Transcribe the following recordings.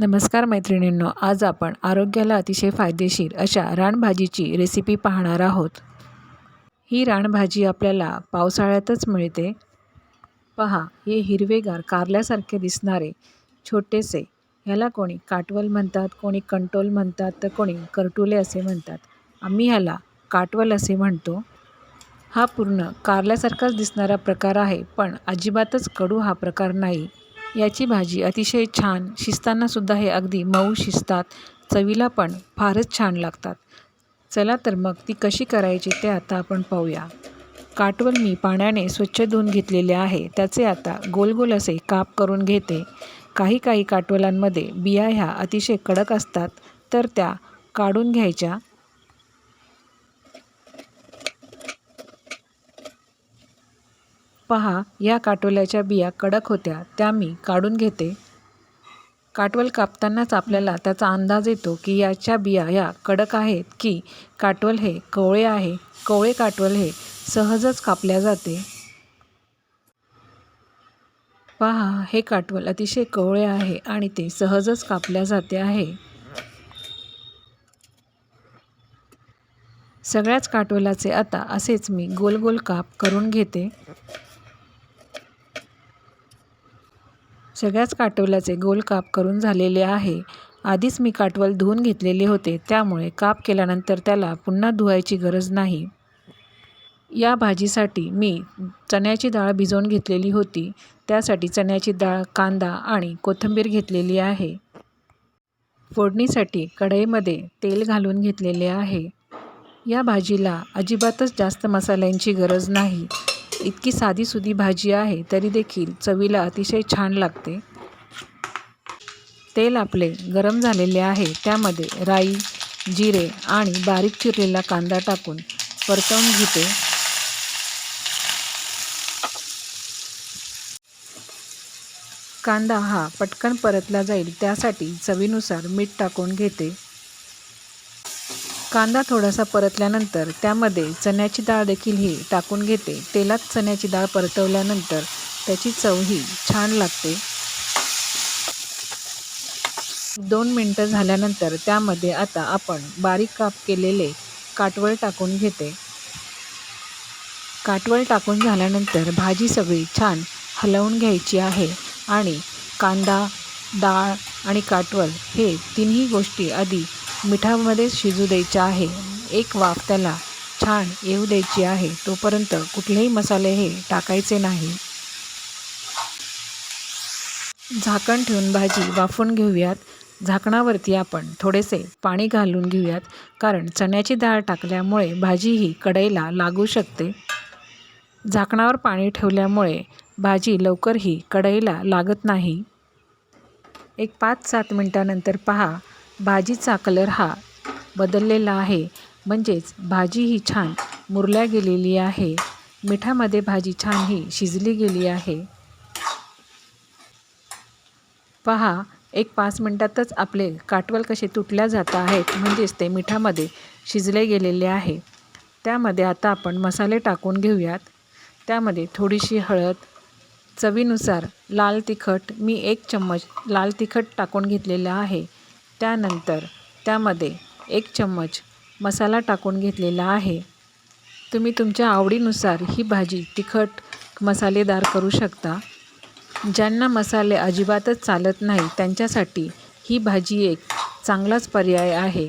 नमस्कार मैत्रिणींनो आज आपण आरोग्याला अतिशय फायदेशीर अशा रानभाजीची रेसिपी पाहणार आहोत. ही रानभाजी आपल्याला पावसाळ्यातच मिळते. पहा हे हिरवेगार कारल्यासारखे दिसणारे छोटेसे ह्याला कोणी काटवल म्हणतात कोणी कंटोल म्हणतात तर कोणी करटुले असे म्हणतात. आम्ही ह्याला काटवल असे म्हणतो. हा पूर्ण कारल्यासारखाच दिसणारा प्रकार आहे पण अजिबातच कडू हा प्रकार नाही. याची भाजी अतिशय छान शिजतानासुद्धा हे अगदी मऊ शिजतात चवीला पण फारच छान लागतात. चला तर मग ती कशी करायची ते आता आपण पाहूया. काटवल मी पाण्याने स्वच्छ धुवून घेतलेले आहे. त्याचे आता गोल गोल असे काप करून घेते. काही काही काटवलांमध्ये बिया ह्या अतिशय कडक असतात तर त्या काढून घ्यायच्या. पहा या काटोल्याच्या बिया कडक होत्या त्या मी काढून घेते. काटवल कापतानाच आपल्याला त्याचा अंदाज येतो की याच्या बिया ह्या कडक आहेत की काटवल हे कवळे आहे. कवळे काटवल हे सहजच कापल्या जाते. पहा हे काटवल अतिशय कवळे आहे आणि ते सहजच कापल्या जाते आहे. सगळ्याच काटवलाचे आता असेच मी गोल गोल काप करून घेते. सगळ्याच काटवलाचे गोल काप करून झालेले आहे. आधीच मी काटवल धुवून घेतलेले होते त्यामुळे काप केल्यानंतर त्याला पुन्हा धुवायची गरज नाही. या भाजीसाठी मी चण्याची डाळ भिजवून घेतलेली होती. त्यासाठी चण्याची डाळ कांदा आणि कोथिंबीर घेतलेली आहे. फोडणीसाठी कढईमध्ये तेल घालून घेतलेले आहे. या भाजीला अजिबातच जास्त मसाल्यांची गरज नाही. इतकी साधीसुधी भाजी आहे तरी देखील चवीला अतिशय छान लागते. तेल आपले गरम झालेले आहे त्यामध्ये राई जिरे आणि बारीक चिरलेला कांदा टाकून परतवून घेते. कांदा हा पटकन परतला जाईल त्यासाठी चवीनुसार मीठ टाकून घेते. कांदा थोडासा परतल्यानंतर त्यामध्ये चण्याची डाळ देखील ही टाकून घेते. तेलात चण्याची डाळ परतवल्यानंतर त्याची चव ही छान लागते. दोन मिनटं झाल्यानंतर त्यामध्ये आता आपण बारीक काप केलेले काटवळ टाकून घेते. काटवळ टाकून झाल्यानंतर भाजी सगळी छान हलवून घ्यायची आहे आणि कांदा डाळ आणि काटवल हे तिन्ही गोष्टी आधी मिठामध्ये शिजू द्यायचे आहे. एक वाफ त्याला छान येऊ द्यायची आहे. तोपर्यंत कुठलेही मसाले हे टाकायचे नाही. झाकण ठेवून भाजी वाफून घेऊयात. झाकणावरती आपण थोडेसे पाणी घालून घेऊयात. कारण चण्याची डाळ टाकल्यामुळे भाजी ही कढईला लागू शकते. झाकणावर पाणी ठेवल्यामुळे भाजी लवकर ही कढईला लागत नाही. एक पाच सात मिनटानंतर पहा. भाजीचा कलर हा बदललेला आहे. म्हणजेच भाजी ही छान मुरल्या गेलेली आहे. मिठामध्ये भाजी छान ही शिजली गेली आहे. पहा एक पाच मिनटातच आपले काटवल कसे तुटल्या जात आहेत. म्हणजेच ते मिठामध्ये शिजले गेलेले आहे. त्यामध्ये आता आपण मसाले टाकून घेऊयात. त्यामध्ये थोडीशी हळद चवीनुसार लाल तिखट मी एक चम्मच लाल तिखट टाकून घेतलेलं आहे. त्यानंतर त्यामध्ये एक चम्मच मसाला टाकून घेतलेला आहे. तुम्ही तुमच्या आवडीनुसार ही भाजी तिखट मसालेदार करू शकता. ज्यांना मसाले अजिबातच चालत नाही त्यांच्यासाठी ही भाजी एक चांगलाच पर्याय आहे.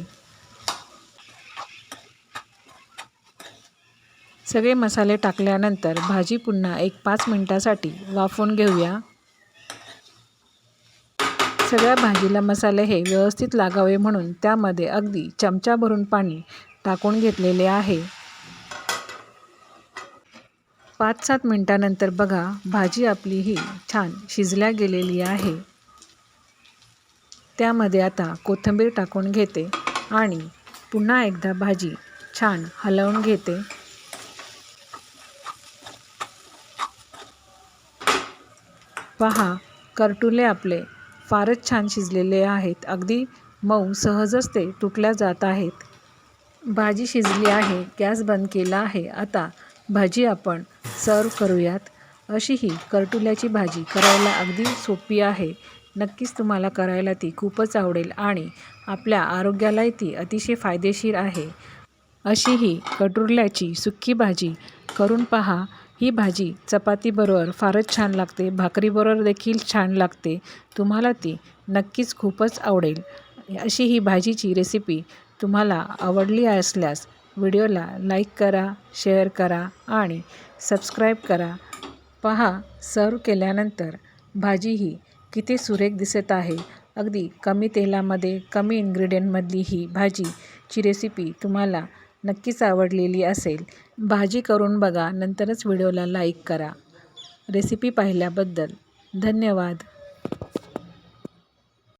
सगळे मसाले टाकल्यानंतर भाजी पुन्हा एक पाच मिनटासाठी वाफवून घेऊया. सगळ्या भाजीला मसाले हे व्यवस्थित लागावे म्हणून त्यामध्ये अगदी चमचा भरून पाणी टाकून घेतलेले आहे. पाच सात मिनटानंतर बघा भाजी आपली ही छान शिजल्या गेलेली आहे. त्यामध्ये आता कोथिंबीर टाकून घेते आणि पुन्हा एकदा भाजी छान हलवून घेते. पहा करटुले आपले फारच छान शिजलेले आहेत. अगदी मऊ सहजच ते तुटल्या जात आहेत. भाजी शिजली आहे गॅस बंद केला आहे. आता भाजी आपण सर्व करूयात. अशी ही करटुल्याची भाजी करायला अगदी सोपी आहे. नक्कीच तुम्हाला करायला ती खूपच आवडेल आणि आपल्या आरोग्यालाही ती अतिशय फायदेशीर आहे. अशी ही कटुरल्याची सुक्की भाजी करून पहा. ही भाजी चपातीबरोबर फारच छान लागते. भाकरीबरोबर देखील छान लागते. तुम्हाला ती नक्कीच खूपच आवडेल. अशी ही भाजीची रेसिपी तुम्हाला आवडली असल्यास व्हिडिओला लाईक करा शेअर करा आणि सबस्क्राईब करा. पहा सर्व केल्यानंतर भाजी ही किती सुरेख दिसत आहे. अगदी कमी तेलामध्ये कमी इन्ग्रेडियंटमधली ही भाजीची रेसिपी तुम्हाला नक्कीच आवडलेली असेल. भाजी करून बघा नंतरच व्हिडिओला लाईक करा. रेसिपी पाहिल्याबद्दल धन्यवाद.